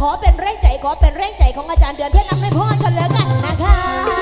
ขอเป็นแรงใจขอเป็นแรงใจของอาจารย์เดือนเพื่อนำให้พ่อชนเลิกกันนะคะ